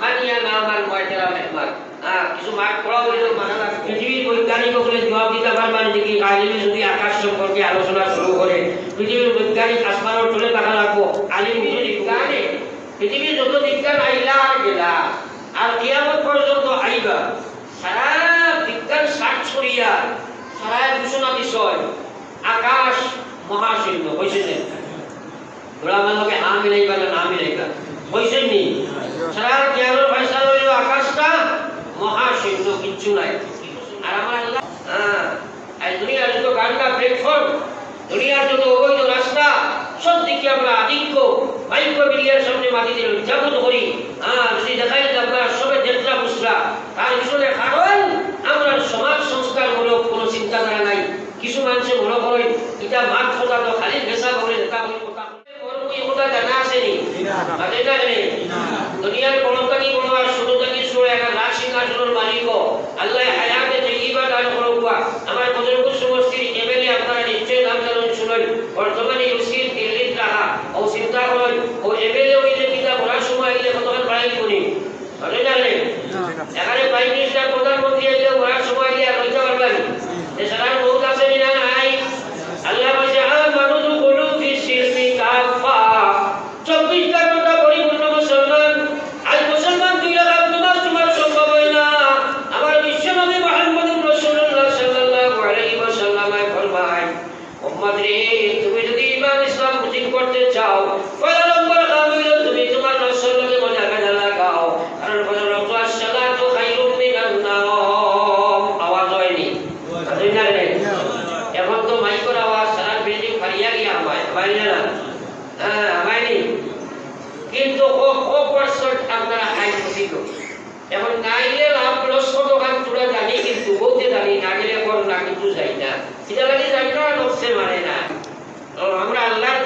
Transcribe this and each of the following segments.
মানিয়া না আমার ময়দারা মেহমান কিছু হইলেও মানা আকাশ সম্পর্কে বিজ্ঞানে আইলা আর গেলা আর বিষয় আকাশ মহাশূন্য হয়েছে ওরা আমাকে হা মিলাইবা না মিলাইবা হয়েছে সারা জ্ঞানের ফয়সালা হইল আকাশটা মহাশূন্য কিচ্ছু নাই। আর আমার আল্লাহ হ্যাঁ দুনিয়ার যত গাড়িটা প্ল্যাটফর্ম দুনিয়ার যত অবৈধ রাস্তা, সব দিকে আমরা আধিক্য। মাইক্রো মিডিয়ার সামনে মাটিতে উদযাপন করি। হ্যাঁ যদি দেখাই যে আমরা সবে দেড়টা মুসরা, তার পিছনে কারণ আমরা সমাজ সংস্কারমূলক কোনো চিন্তাধারা নাই। কিছু মানুষে মনে করেন, এটা মাঠ কথা তো খালি ভেসা করে নেতা কথা জানা আসেনি। জানে দুনিয়ার কলঙ্কানি কোনো আর শুরু থেকে শুরু একটা রাজ সিংহাসনের মালিক আল্লাহ হায়াতে তৈবা দান করুক আমার বদরপুর সমষ্টির এমএলএ আপনারা নিশ্চয়ই নাম জানেন শুনেন। বর্তমানে ইউসির দিল্লিত রাহা। ও চিন্তা করেন ও এমএলএ হইলে কিনা পড়ার সময় আইলে কতক্ষণ পড়াই শুনি ভালো জানেন এখানে প্রাইম মিনিস্টার প্রধানমন্ত্রী আইলে পড়ার সময় আইলে আর হইতে পারবেন। এছাড়া বহুত আছে না নাই? আল্লাহ বলছে উম্মত রে তুমি যদি ঈমান ইসলাম বুঝিন করতে চাও পয়লা নম্বর কাম হইল তুমি তোমার নফসের লগে মনে আঘাত লাগাও কারণ বলে রক্ত আসসালাতু খায়রুম মিনান নাওম আওয়াজ হয়নি বুঝলেন না রে? এখন তো মাইকের আওয়াজ সারা বিল্ডিং ফারিয়া গিয়া আমায় আমায় না হ্যাঁ আমায় নেই কিন্তু ও ও পার্সেন্ট আপনারা আইন পছন্দ এখন নাইলে লাভ লস কত কাজ তোরা জানি কিন্তু বলতে জানি না গেলে কর না কিন্তু যাই না এটা লাগে যাই না নকশে মানে না তো আমরা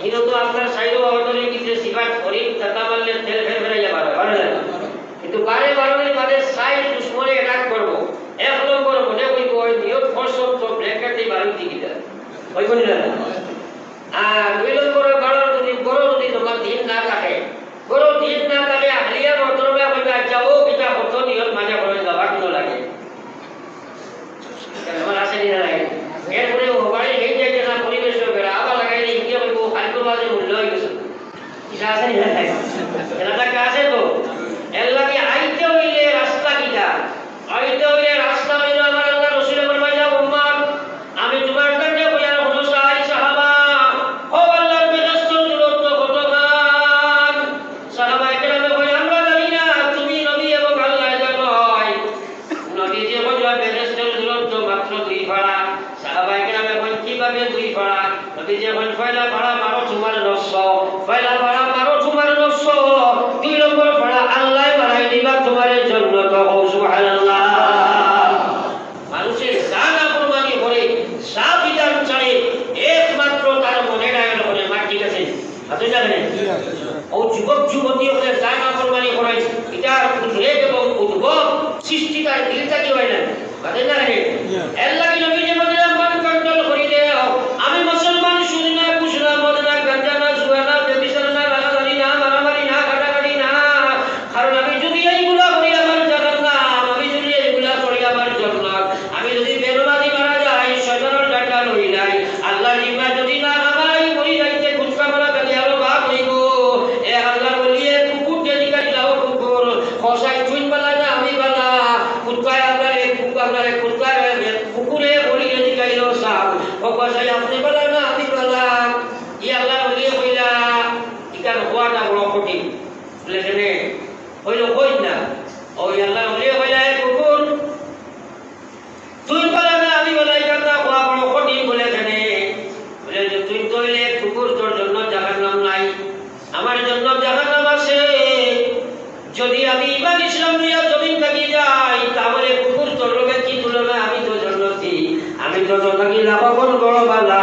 আপনার সাইডও অর্ডারে কিছু সিফাত করি তাতা বললে তেল ফের ফেরাই যাবার ভালো লাগে কিন্তু বারে বারে মানে সাইড দুশ্মনে অ্যাটাক করব এক নম্বর মনে করিব ওই নিয়ত ফসল তো ব্র্যাকেটে বাড়ি দিকে ওই বলি না মৃত্যু হইলে কুকুর তোর জন্য জাহান্নাম নাই। আমার জন্য জাহান্নাম আছে। যদি আমি ইমান ইসলাম নিয়ে জমিন থাকি যাই, তাহলে কুকুর তোর লোকের কি তুলনা? আমি তো জন্মতি আমি কি জন্মতি লাভবান বড় বালা।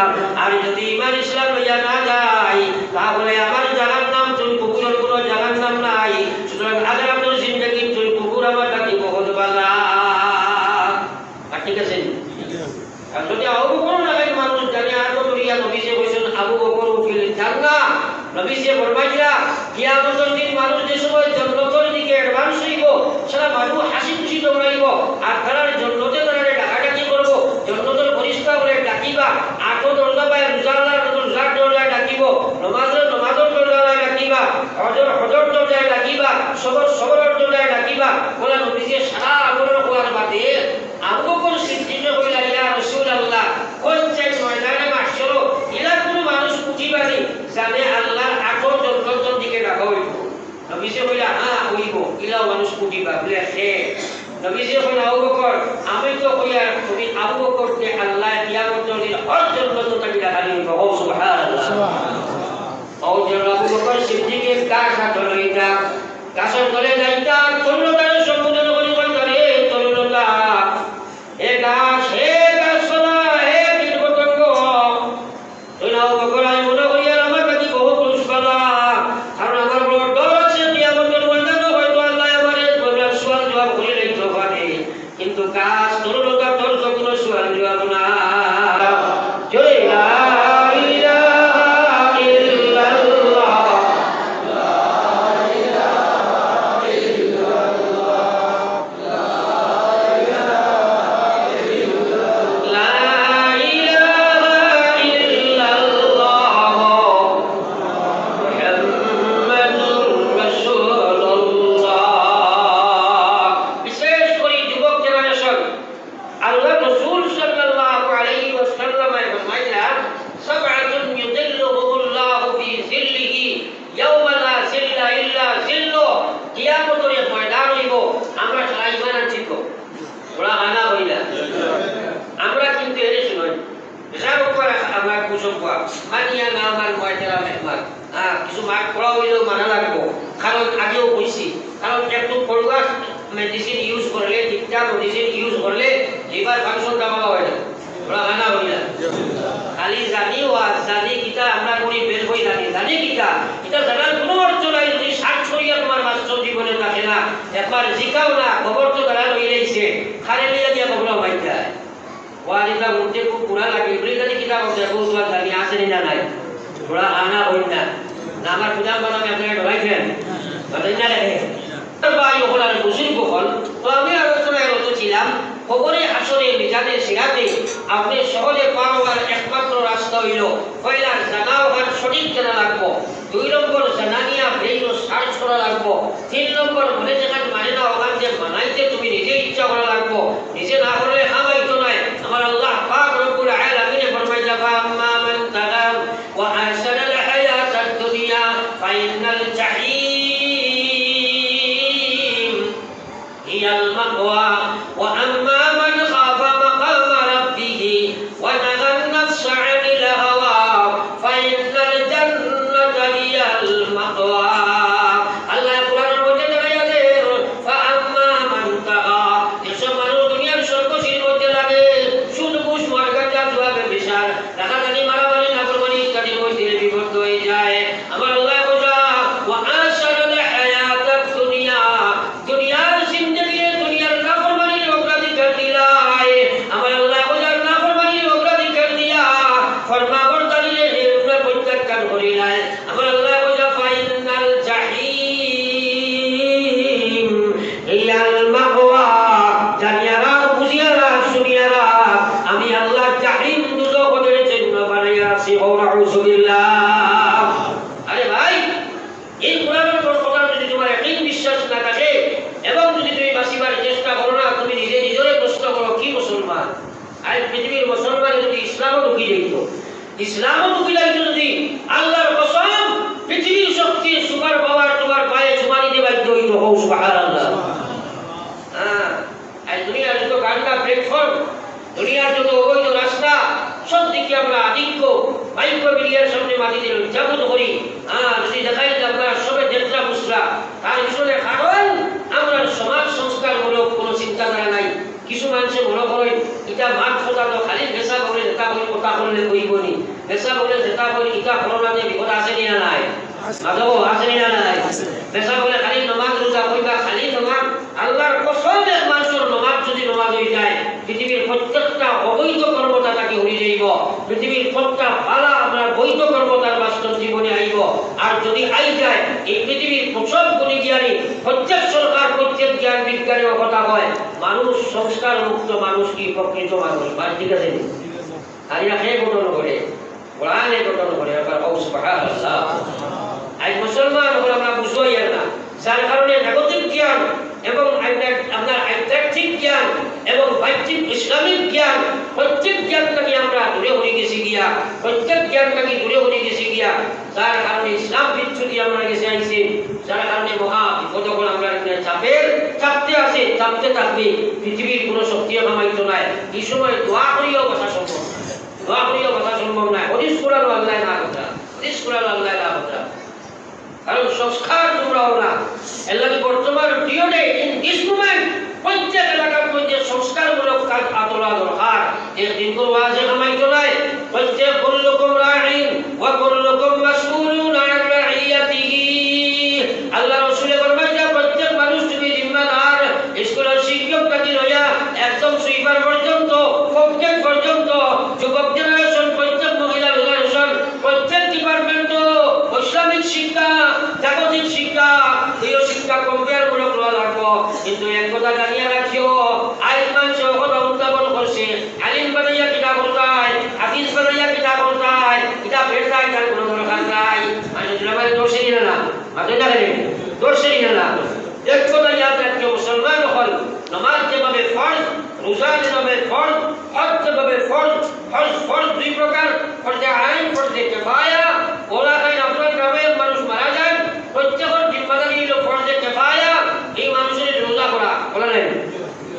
মানুষ যে সময় জন্নতর দিকে অ্যাডভান্স হইব সেটা মানুষ হাসি খুশি দৌড়াইব আর তারার জন্নতে তারা ডাকাডাকি করব জন্নতর পরিষ্কার করে ডাকিবা আঠো দরজা পায় রোজাদার রোজার দরজায় ডাকিব, নমাজের নমাজের দরজায় ডাকিবা, হজর হজর দরজায় ডাকিবা, সবর সবরের দরজায় ডাকিবা, বলে নবীজি সারা আমলের কোয়ার বাদে আবু বকর সিদ্দিক কইলা ইয়া রাসূলুল্লাহ কোন চাই ময়দানে মাশর ইলা কোন মানুষ পুঁজিবাদী জানে আল্লাহর আঠো জন্নতর দিকে ডাকা হইব নবীজি কইলা হ্যাঁ হইব ইলা মানুষ পুঁজিবা বলে সে নবীজি কইলা আবু বকর আমি তো কইয়া তুমি আবু বকরকে আল্লাহ কিয়ামত দিন হর জন্নত তাকে ডাকালি হইব ও সুবহানাল্লাহ। ও যেন আবু বকর সিদ্দিকের গাছ হাত লইতা গাছের তলে যাইতা তরুণতার সম্বোধন করি কইতা রে তরুণতা হে গাছ হে গাছ সোনা হে কীট পতঙ্গ তুই না আবু বকর আমি মনে করি আর আমার কাছে বহু পুরুষ পালা কারণ আমার বড় ডর আছে কিয়ামতের ময়দানে হয়তো আল্লাহ আমার এই প্রবলেম সোয়াল জবাব করে লইতে পারে কিন্তু কাজ তরুণতা জানি ও আর জানি কিতা আমরা করি বের হই জানি জানি কিতা এটা জানার কোনো অর্থ নাই যদি শাক ছড়িয়া তোমার বাস্তব জীবনে থাকে না একবার জিকাও না খবর তো তারা রই রইছে খারে লিয়া দিয়া খবর হয়ে যায় ওয়াজিদা মুঝে খুব বুরা লাগে বলে জানি কিতা বলতে বহু তোমার জানি আসে না নাই? ওরা আনা হই না। না আমার পূজা বানামে আপনারা ঢোকাইছেন বাতাই না রে। ভাই ওখানে আর বুজুর্গ হল তো আমি আলোচনায় রত ছিলাম খবরে, আসরে, মিজানে, সিরাতে আপনি সহজে পার হওয়ার একমাত্র রাস্তা হইল পয়লা জানা হওয়ার সঠিক জানা লাগবো। দুই নম্বর জানানিয়া বেইনো সার্চ করা লাগবো। তিন নম্বর মনে যেখানে মানে না ওখান যে মানাইতে তুমি নিজে ইচ্ছা করা লাগবো। নিজে না করলে দুনিয়ার যত অবৈধ রাস্তা সব দিকে আমরা আধিক্য। মাইক্রো মিডিয়ার সামনে মাটিতে উদযাপন করি। হ্যাঁ যদি দেখাই যে আমরা সবে দেড়টা মুসরা, তার পিছনে কারণ আমরা সমাজ সংস্কারমূলক কোনো চিন্তাধারা নাই। কিছু মানুষে মনে করেন এটা মাঠ কথা তো খালি ভেসা বলে যেটা বলে কথা বললে কইব নি ভেসা বলে যেটা বলে ইটা ফলনাতে বিপদ আছে নি না নাই? মাধব আছে নি না নাই? ভেসা বলে খালি নমাজ রোজা কইবা, খালি নমাজ? আল্লাহর কসম এক মানুষের নমাজ যদি নমাজ হয়ে যায় পৃথিবীর প্রত্যেকটা অবৈধ কর্মতা তাকে হয়ে যাইব। পৃথিবীর প্রত্যেকটা পালা আমরা বৈধ কর্মতার বাস্তব জীবনে আইব। আর যদি আই যায়, এই পৃথিবীর সব বিজ্ঞানী প্রত্যেক সরকার, প্রত্যেক জ্ঞান বিজ্ঞানের কথা হয় মানুষ সংস্কার মুক্ত মানুষ কি প্রকৃত মানুষ? বাস ঠিক আছে? আর কে গঠন করে? কোরআনে গঠন করে এবার ও সুবহানাল্লাহ। আজ মুসলমান হলে আমরা বুঝবই আর না যার কারণে জাগতিক জ্ঞান এবং আপনার আপনার জ্ঞান এবং বাহ্যিক ইসলামিক জ্ঞান, প্রত্যেক জ্ঞানটাকে আমরা দূরে হয়ে গেছি গিয়া, প্রত্যেক জ্ঞানটাকে দূরে হয়ে গেছি গিয়া, যার কারণে ইসলাম বিচ্ছুতি আমরা গেছে আইছে, যার কারণে মহা বিপদ আমরা চাপের চাপতে আছে, চাপতে থাকবে। পৃথিবীর কোনো শক্তিও কামাইতো নাই। এই সময় দোয়া করিও কথা সম্ভব। দোয়া করিও কথা সম্ভব নয় হরিশ কুরানো আল্লাহ না কথা। হরিশ কুরানো আল্লাহ না কথা। কারণ সংস্কার তোমরাও না। এলাকা বর্তমান পিরিয়ডে ইন দিস মোমেন্ট প্রত্যেক এলাকার মধ্যে সংস্কারমূলক কাজ আতলা দরকার একদিন দিনগুলো আজ কামাইতো নাই। প্রত্যেক কুল্লুকুম রাঈন ওয়া কুল্লুকুম মাসউলুন আন রাইয়াতিহি আল্লাহ রাসূলে ফরমাইছে প্রত্যেক মানুষ তুমি জিম্মাদার স্কুলের শিক্ষক থেকে লইয়া একদম সুইপার পর্যন্ত প্রত্যেক পর্যন্ত যুবক জেনারেশন প্রত্যেক মহিলা জেনারেশন প্রত্যেক ডিপার্টমেন্ট ইসলামিক শিক্ষা জাগতিক শিক্ষা প্রিয় শিক্ষা কম্পেয়ার মূলক লওয়া লাগবো কিন্তু এক কথা জানিয়ে রাখিও আইন মানুষ কথা উত্থাপন করছে আলিম বানাইয়া কিতা করতাই হাফিজ বানাইয়া কিতা করতাই কিতা ফেরতাই তার কোনো দরকার নাই মানে জুলামারে দোষে নিল না মাঝে না গেলে দোষে নিল না এক কথা ইয়াদ রাখিও মুসলমান হল নমাজ যেভাবে ফরজ রোজা যেভাবে ফরজ হজ যেভাবে ফরজ হজ ফরজ দুই প্রকার ফরজে আইন ফরজে কেফায়া ওলা খাই আপনার গ্রামের মানুষ মারা যায় প্রত্যেকের জিম্মাদারি হলো ফরজে কেফায়া এই মানুষের রোজা করা বলা নাই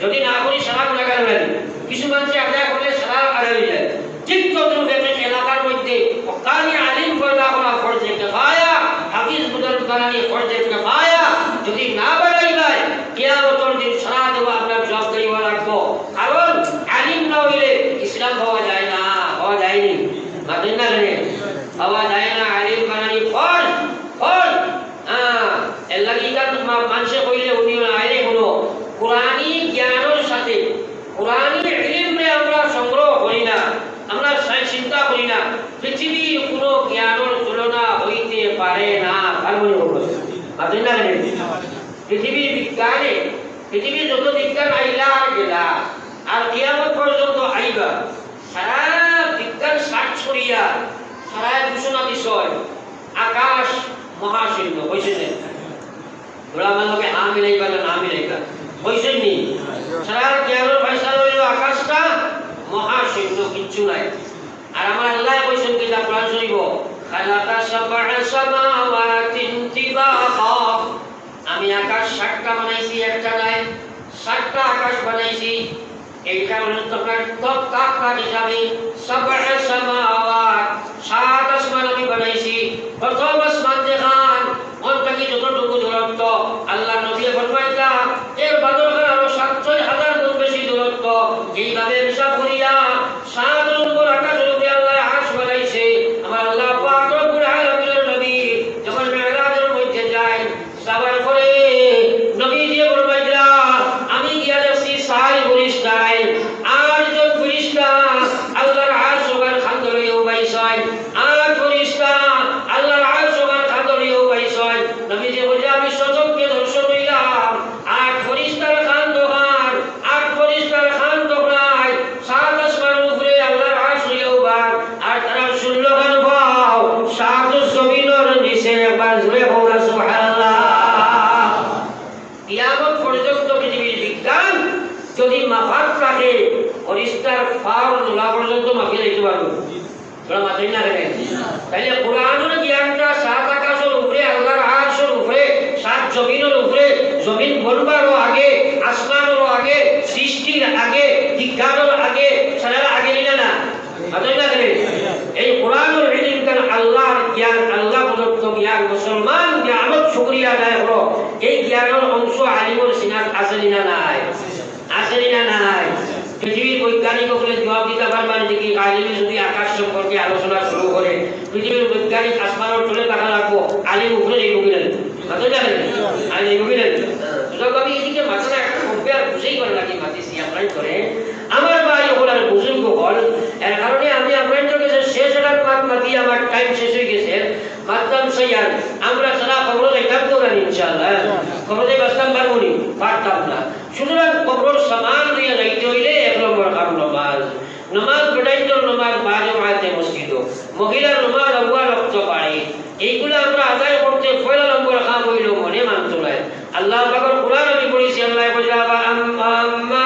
যদি না করি সারা গুণাগার হয়ে যাবে। কিছু মানুষে আদায় করলে সারা আদায় হয়ে যায় ঠিক তদ্রুপ একটা এলাকার মধ্যে হকানি আলিম পয়দা করা ফরজে কেফায়া হাফিজ বুদার বানানি ফরজে কেফায়া যদি না বাড়াই যায় কিয়ামতের দিন সারা দেওয়া আপনার জবাবদারি হওয়া লাগবো কারণ আলিম না হইলে ইসলাম হওয়া যায় না হওয়া যায়নি ইলমে আমরা চিন্তা করি না পৃথিবীর কোনো জ্ঞানের তুলনা হইতে পারে না করব মাতেন না পৃথিবীর বিজ্ঞানে যত বিজ্ঞান আইলা গেলা আর কিয়ামত পর্যন্ত আইবা সারা বিজ্ঞান সার্চ করিয়া সারা ঘোষণা বিষয়, আকাশ মহাশূন্য হয়েছে আমি আকাশ সাতটা বানাইছি, একটা নাই, সাতটা আকাশ বানাইছি। এইটা হলো তোমার কাক হিসাবে সাত আসমান আমি বানাইছি প্রথম আসমান দেখান মন থেকে যতটুকু দূরত্ব আল্লাহ নবী ফরমাইতা এর বাদল আরও সাত ছয় হাজার গুণ বেশি দূরত্ব এইভাবে হিসাব করিয়া সাত নম্বর আকাশের উপরে আল্লাহ আকাশ বানাইছে আমার আল্লাহ পাক রব্বুল আলামিনের নবী যখন মেরাজের মধ্যে যায় যাবার পরে নবী দিয়ে ফরমাইতা আমি গিয়া দেখছি সাই ফরিস্তায় আর জন ফরিস্তা আল্লাহর আরশ ওবার খান ধরে উবাইছয় আর ফরিস্তা আল্লাহর আরশ ওবার খান ধরে উবাইছয় নবী যে বলে আমি সচক্ষে দর্শন হইলাম আর ফরিস্তার খান দোকান আর ফরিস্তার খান দোকান সাত আসমানের উপরে আল্লাহর আরশ হইয়া উবার আর তারা শুনলো গান পাও সাত জমিনের নিচে একবার জুড়ে হোক সুবহানাল্লাহ কিয়ামত পর্যন্ত পৃথিবীর বিজ্ঞান যদি মাফাত রাখে পরিষ্কার ফার নোলা পর্যন্ত মাফিয়ে দিতে পারব তোরা মাথায় না রেখে তাইলে কোরআনের জ্ঞানটা সাত আকাশের উপরে আল্লাহর আরশের উপরে সাত জমিনের উপরে জমিন আগে, আসমানেরও আগে, সৃষ্টির আগে, বিজ্ঞানের আগে সারা আগে নিলে না? এই কোরআনের ইলম কান আল্লাহর জ্ঞান, আল্লাহ প্রদত্ত জ্ঞান, মুসলমান জ্ঞানত শুকরিয়া আদায় হলো? এই জ্ঞানের অংশ আলিমর সিনাত আছে না নাই? আছে না নাই? পৃথিবীর বৈজ্ঞানিক সকলে জবাব দিতে পারবেন যে কি আলিমে যদি আকাশ সম্পর্কে আলোচনা শুরু করে, পৃথিবীর বৈজ্ঞানিক আসমানের চলে থাকা লাগবো, আলিম উপরে এই রুগী নেন আর রুগী নেন না নি। না এক নম্বর কারণ নমাজ। নমাজ বেটাইতে নমাজ বাজে মাঝে মসজিদ। মহিলার নমাজ আবুয়া রক্ত পাড়ে। এইগুলো আমরা আদায় করতে পয়লা নম্বর কাম হইল মনে মানত নাই আল্লাহ পাকের কোরআন আমি পড়েছি আল্লাহ কইলা আম্মা